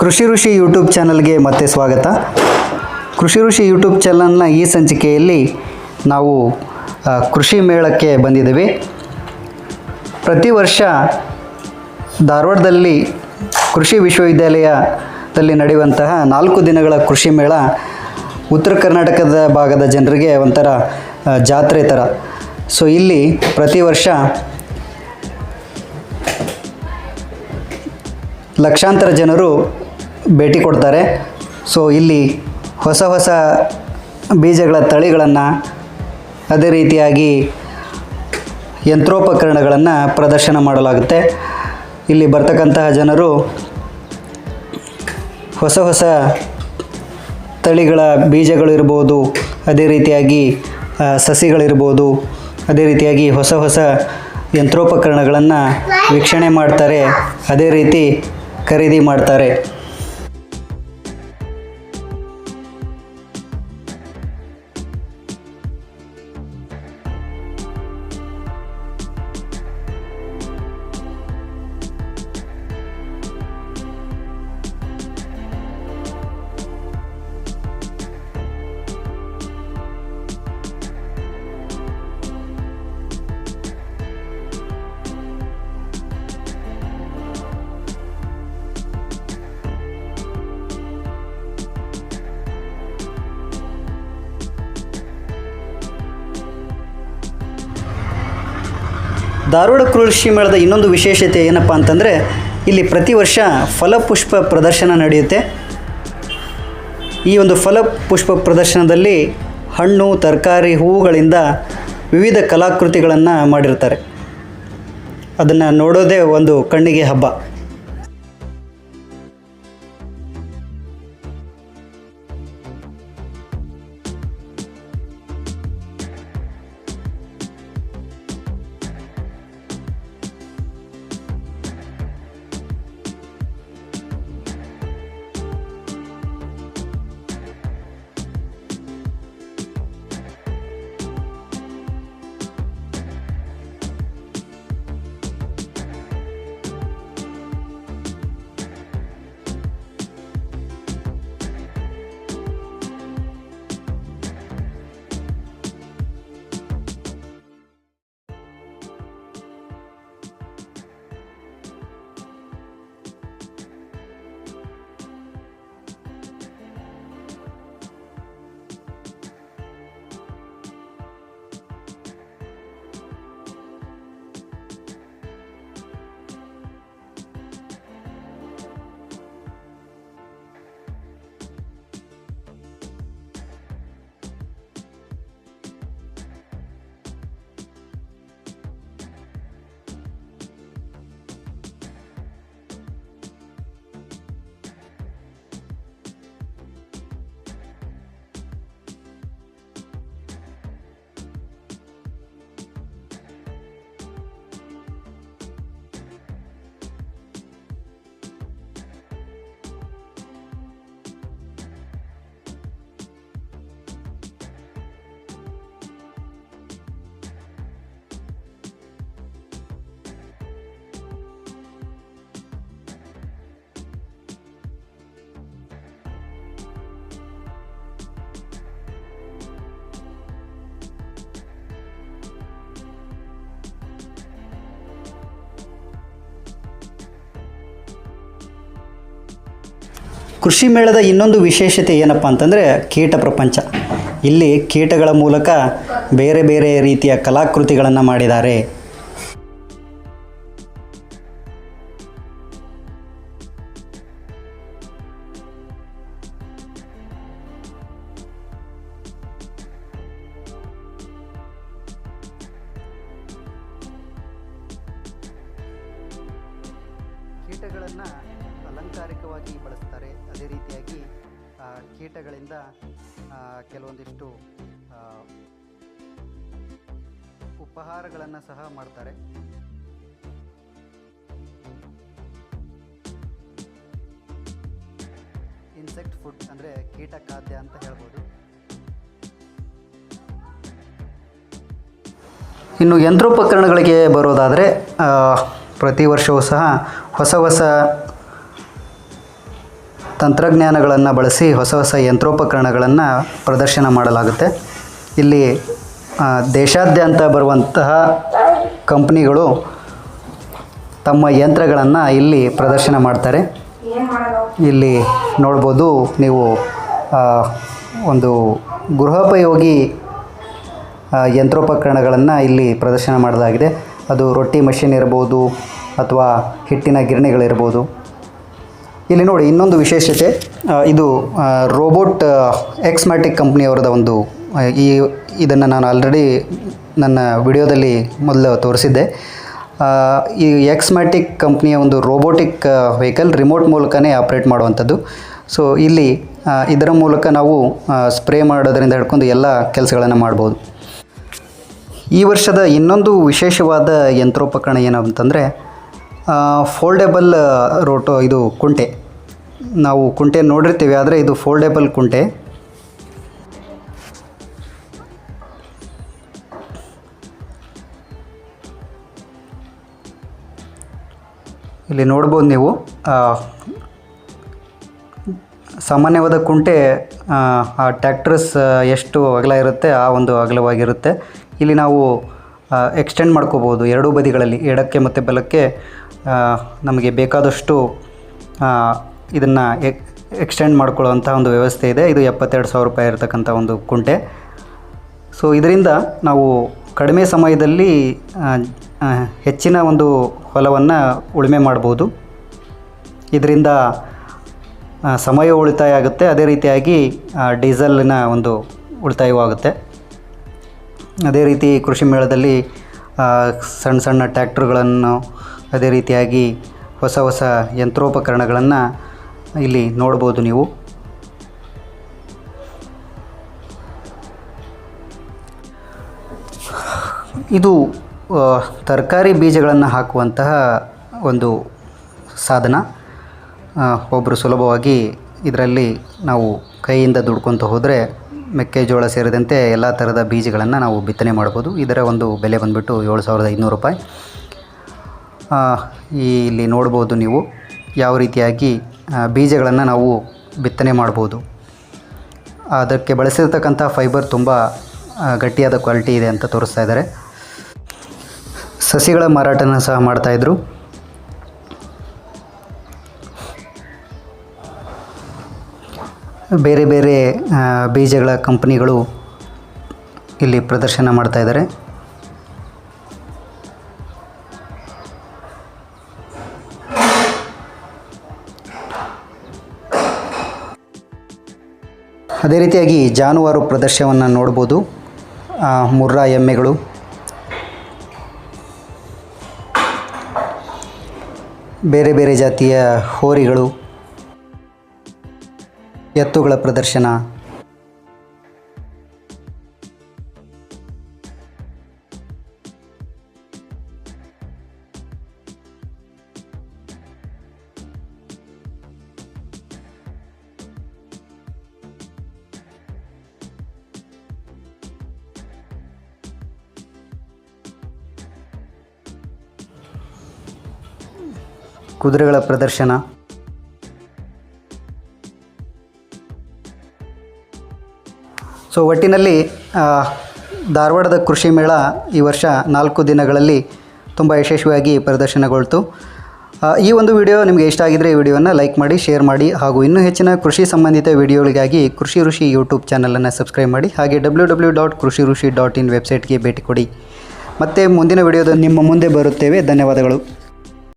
ಕೃಷಿ ಋಷಿ ಯೂಟ್ಯೂಬ್ ಚಾನಲ್ಗೆ ಮತ್ತೆ ಸ್ವಾಗತ. ಕೃಷಿ ಋಷಿ ಯೂಟ್ಯೂಬ್ ಚಾನಲ್ನ ಈ ಸಂಚಿಕೆಯಲ್ಲಿ ನಾವು ಕೃಷಿ ಮೇಳಕ್ಕೆ ಬಂದಿದ್ದೇವೆ. ಪ್ರತಿ ವರ್ಷ ಧಾರವಾಡದಲ್ಲಿ ಕೃಷಿ ವಿಶ್ವವಿದ್ಯಾಲಯದಲ್ಲಿ ನಡೆಯುವಂತಹ ನಾಲ್ಕು ದಿನಗಳ ಕೃಷಿ ಮೇಳ ಉತ್ತರ ಕರ್ನಾಟಕದ ಭಾಗದ ಜನರಿಗೆ ಒಂಥರ ಜಾತ್ರೆ ಥರ. ಸೊ, ಇಲ್ಲಿ ಪ್ರತಿ ವರ್ಷ ಲಕ್ಷಾಂತರ ಜನರು ಭೇಟಿ ಕೊಡ್ತಾರೆ. ಸೊ ಇಲ್ಲಿ ಹೊಸ ಹೊಸ ಬೀಜಗಳ ತಳಿಗಳನ್ನು ಅದೇ ರೀತಿಯಾಗಿ ಯಂತ್ರೋಪಕರಣಗಳನ್ನು ಪ್ರದರ್ಶನ ಮಾಡಲಾಗುತ್ತೆ. ಇಲ್ಲಿ ಬರ್ತಕ್ಕಂತಹ ಜನರು ಹೊಸ ಹೊಸ ತಳಿಗಳ ಬೀಜಗಳು ಇರ್ಬೋದು ಅದೇ ರೀತಿಯಾಗಿ ಸಸಿಗಳಿರ್ಬೋದು, ಅದೇ ರೀತಿಯಾಗಿ ಹೊಸ ಹೊಸ ಯಂತ್ರೋಪಕರಣಗಳನ್ನು ವೀಕ್ಷಣೆ ಮಾಡ್ತಾರೆ, ಅದೇ ರೀತಿ ಖರೀದಿ ಮಾಡ್ತಾರೆ. ಧಾರವಾಡ ಕೃಷಿ ಮೇಳದ ಇನ್ನೊಂದು ವಿಶೇಷತೆ ಏನಪ್ಪ ಅಂತಂದರೆ, ಇಲ್ಲಿ ಪ್ರತಿ ವರ್ಷ ಫಲಪುಷ್ಪ ಪ್ರದರ್ಶನ ನಡೆಯುತ್ತೆ. ಈ ಒಂದು ಫಲಪುಷ್ಪ ಪ್ರದರ್ಶನದಲ್ಲಿ ಹಣ್ಣು, ತರಕಾರಿ, ಹೂವುಗಳಿಂದ ವಿವಿಧ ಕಲಾಕೃತಿಗಳನ್ನು ಮಾಡಿರ್ತಾರೆ. ಅದನ್ನು ನೋಡೋದೇ ಒಂದು ಕಣ್ಣಿಗೆ ಹಬ್ಬ. ಕೃಷಿ ಮೇಳದ ಇನ್ನೊಂದು ವಿಶೇಷತೆ ಏನಪ್ಪ ಅಂತಂದರೆ ಕೀಟ ಪ್ರಪಂಚ. ಇಲ್ಲಿ ಕೀಟಗಳ ಮೂಲಕ ಬೇರೆ ಬೇರೆ ರೀತಿಯ ಕಲಾಕೃತಿಗಳನ್ನು ಮಾಡಿದ್ದಾರೆ. ಕೀಟಗಳನ್ನು ಅಲಂಕಾರಿಕವಾಗಿ ಬಳಸ್ತಾರೆ. ಅದೇ ರೀತಿಯಾಗಿ ಕೀಟಗಳಿಂದ ಕೆಲವೊಂದಿಷ್ಟು ಉಪಹಾರಗಳನ್ನು ಸಹ ಮಾಡ್ತಾರೆ. ಇನ್ಸೆಕ್ಟ್ ಫುಡ್ ಅಂದರೆ ಕೀಟ ಖಾದ್ಯ ಅಂತ ಹೇಳ್ಬೋದು. ಇನ್ನು ಯಂತ್ರೋಪಕರಣಗಳಿಗೆ ಬರೋದಾದರೆ ಪ್ರತಿ ವರ್ಷವೂ ಸಹ ಹೊಸ ಹೊಸ ತಂತ್ರಜ್ಞಾನಗಳನ್ನು ಬಳಸಿ ಹೊಸ ಹೊಸ ಯಂತ್ರೋಪಕರಣಗಳನ್ನು ಪ್ರದರ್ಶನ ಮಾಡಲಾಗುತ್ತೆ. ಇಲ್ಲಿ ದೇಶಾದ್ಯಂತ ಬರುವಂತಹ ಕಂಪ್ನಿಗಳು ತಮ್ಮ ಯಂತ್ರಗಳನ್ನು ಇಲ್ಲಿ ಪ್ರದರ್ಶನ ಮಾಡ್ತಾರೆ. ಇಲ್ಲಿ ನೋಡ್ಬೋದು ನೀವು ಒಂದು ಗೃಹೋಪಯೋಗಿ ಯಂತ್ರೋಪಕರಣಗಳನ್ನು ಇಲ್ಲಿ ಪ್ರದರ್ಶನ ಮಾಡಲಾಗಿದೆ. ಅದು ರೊಟ್ಟಿ ಮಷಿನ್ ಇರ್ಬೋದು ಅಥವಾ ಹಿಟ್ಟಿನ ಗಿರಣಿಗಳಿರ್ಬೋದು. ಇಲ್ಲಿ ನೋಡಿ ಇನ್ನೊಂದು ವಿಶೇಷತೆ ಇದು ರೋಬೋಟ್ ಎಕ್ಸ್ಮ್ಯಾಟಿಕ್ ಕಂಪ್ನಿಯವರದ ಒಂದು ಈ, ಇದನ್ನು ನಾನು ಆಲ್ರೆಡಿ ನನ್ನ ವಿಡಿಯೋದಲ್ಲಿ ಮೊದಲು ತೋರಿಸಿದ್ದೆ. ಈ ಎಕ್ಸ್ಮ್ಯಾಟಿಕ್ ಕಂಪ್ನಿಯ ಒಂದು ರೋಬೋಟಿಕ್ ವೆಹಿಕಲ್ ರಿಮೋಟ್ ಮೂಲಕನೇ ಆಪ್ರೇಟ್ ಮಾಡುವಂಥದ್ದು. ಸೊ ಇಲ್ಲಿ ಇದರ ಮೂಲಕ ನಾವು ಸ್ಪ್ರೇ ಮಾಡೋದರಿಂದ ಹಿಡ್ಕೊಂಡು ಎಲ್ಲ ಕೆಲಸಗಳನ್ನು ಮಾಡ್ಬೋದು. ಈ ವರ್ಷದ ಇನ್ನೊಂದು ವಿಶೇಷವಾದ ಯಂತ್ರೋಪಕರಣ ಏನಂತಂದರೆ ಫೋಲ್ಡೆಬಲ್ ರೋಟೋ ಇದು ಕುಂಟೆ. ನಾವು ಕುಂಟೆ ನೋಡಿರ್ತೀವಿ ಆದರೆ ಇದು ಫೋಲ್ಡೆಬಲ್ ಕುಂಟೆ. ಇಲ್ಲಿ ನೋಡ್ಬೋದು ನೀವು ಸಾಮಾನ್ಯವಾದ ಕುಂಟೆ ಆ, ಟ್ಯಾಕ್ಟ್ರಸ್ ಎಷ್ಟು ಅಗಲ ಇರುತ್ತೆ ಆ ಒಂದು ಅಗಲವಾಗಿರುತ್ತೆ. ಇಲ್ಲಿ ನಾವು ಎಕ್ಸ್ಟೆಂಡ್ ಮಾಡ್ಕೋಬೋದು ಎರಡೂ ಬದಿಗಳಲ್ಲಿ ಎಡಕ್ಕೆ ಮತ್ತು ಬಲಕ್ಕೆ ನಮಗೆ ಬೇಕಾದಷ್ಟು ಇದನ್ನು ಎಕ್ಸ್ಟೆಂಡ್ ಮಾಡ್ಕೊಳ್ಳುವಂಥ ಒಂದು ವ್ಯವಸ್ಥೆ ಇದೆ. ಇದು ಎಪ್ಪತ್ತೆರಡು ಸಾವಿರ ರೂಪಾಯಿ ಇರತಕ್ಕಂಥ ಒಂದು ಕುಂಟೆ. ಸೊ ಇದರಿಂದ ನಾವು ಕಡಿಮೆ ಸಮಯದಲ್ಲಿ ಹೆಚ್ಚಿನ ಒಂದು ಹೊಲವನ್ನು ಉಳುಮೆ ಮಾಡ್ಬೋದು. ಇದರಿಂದ ಸಮಯ ಉಳಿತಾಯ ಆಗುತ್ತೆ. ಅದೇ ರೀತಿಯಾಗಿ ಡೀಸೆಲ್ನ ಒಂದು ಉಳಿತಾಯವೂ ಆಗುತ್ತೆ ಅದೇ ರೀತಿ ಕೃಷಿ ಮೇಳದಲ್ಲಿ ಸಣ್ಣ ಸಣ್ಣ ಟ್ಯಾಕ್ಟ್ರುಗಳನ್ನು ಅದೇ ರೀತಿಯಾಗಿ ಹೊಸ ಹೊಸ ಯಂತ್ರೋಪಕರಣಗಳನ್ನು ಇಲ್ಲಿ ನೋಡ್ಬೋದು ನೀವು. ಇದು ತರಕಾರಿ ಬೀಜಗಳನ್ನು ಹಾಕುವಂತಹ ಒಂದು ಸಾಧನ. ಒಬ್ಬರು ಸುಲಭವಾಗಿ ಇದರಲ್ಲಿ ನಾವು ಕೈಯಿಂದ ದುಡ್ಕೊತ ಹೋದರೆ ಮೆಕ್ಕೆಜೋಳ ಸೇರಿದಂತೆ ಎಲ್ಲ ಥರದ ಬೀಜಗಳನ್ನು ನಾವು ಬಿತ್ತನೆ ಮಾಡ್ಬೋದು ಇದರ ಒಂದು ಬೆಲೆ ಬಂದುಬಿಟ್ಟು ಏಳು ಸಾವಿರದ ಐನೂರು ರೂಪಾಯಿ. ಇಲ್ಲಿ ನೋಡ್ಬೋದು ನೀವು ಯಾವ ರೀತಿಯಾಗಿ ಬೀಜಗಳನ್ನು ನಾವು ಬಿತ್ತನೆ ಮಾಡ್ಬೋದು ಅದಕ್ಕೆ ಬಳಸಿರ್ತಕ್ಕಂಥ ಫೈಬರ್ ತುಂಬ ಗಟ್ಟಿಯಾದ ಕ್ವಾಲಿಟಿ ಇದೆ ಅಂತ ತೋರಿಸ್ತಾ ಇದ್ದಾರೆ. ಸಸಿಗಳ ಮಾರಾಟನ ಸಹ ಮಾಡ್ತಾಯಿದ್ರು ಬೇರೆ ಬೇರೆ ಬೀಜಗಳ ಕಂಪ್ನಿಗಳು ಇಲ್ಲಿ ಪ್ರದರ್ಶನ ಮಾಡ್ತಾ ಇದ್ದಾರೆ. ಅದೇ ರೀತಿಯಾಗಿ ಜಾನುವಾರು ಪ್ರದರ್ಶನವನ್ನು ನೋಡ್ಬೋದು. ಮುರ್ರಾ ಎಮ್ಮೆಗಳು. ಬೇರೆ ಬೇರೆ ಜಾತಿಯ ಹೋರಿಗಳು. ಎತ್ತುಗಳ ಪ್ರದರ್ಶನ. ಕುದುರೆಗಳ ಪ್ರದರ್ಶನ. ಸೊ ಒಟ್ಟಿನಲ್ಲಿ ಧಾರವಾಡದ ಕೃಷಿ ಮೇಳ ಈ ವರ್ಷ ನಾಲ್ಕು ದಿನಗಳಲ್ಲಿ ತುಂಬ ಯಶಸ್ವಿಯಾಗಿ ಪ್ರದರ್ಶನಗೊಳ್ತು. ಈ ಒಂದು ವಿಡಿಯೋ ನಿಮಗೆ ಇಷ್ಟ ಆಗಿದ್ದರೆ ಈ ವಿಡಿಯೋನ ಲೈಕ್ ಮಾಡಿ, ಶೇರ್ ಮಾಡಿ, ಹಾಗೂ ಇನ್ನೂ ಹೆಚ್ಚಿನ ಕೃಷಿ ಸಂಬಂಧಿತ ವಿಡಿಯೋಗಳಿಗಾಗಿ ಕೃಷಿ ಋಷಿ ಯೂಟ್ಯೂಬ್ ಚಾನಲನ್ನು ಸಬ್ಸ್ಕ್ರೈಬ್ ಮಾಡಿ, ಹಾಗೆ ಡಬ್ಲ್ಯೂ ಡಬ್ಲ್ಯೂ ಡಾಟ್ ಕೃಷಿ ಋಷಿ ಡಾಟ್ ಇನ್ ವೆಬ್ಸೈಟ್ಗೆ ಭೇಟಿ ಕೊಡಿ. ಮತ್ತೆ ಮುಂದಿನ ವಿಡಿಯೋದ ನಿಮ್ಮ ಮುಂದೆ ಬರುತ್ತೇವೆ. ಧನ್ಯವಾದಗಳು.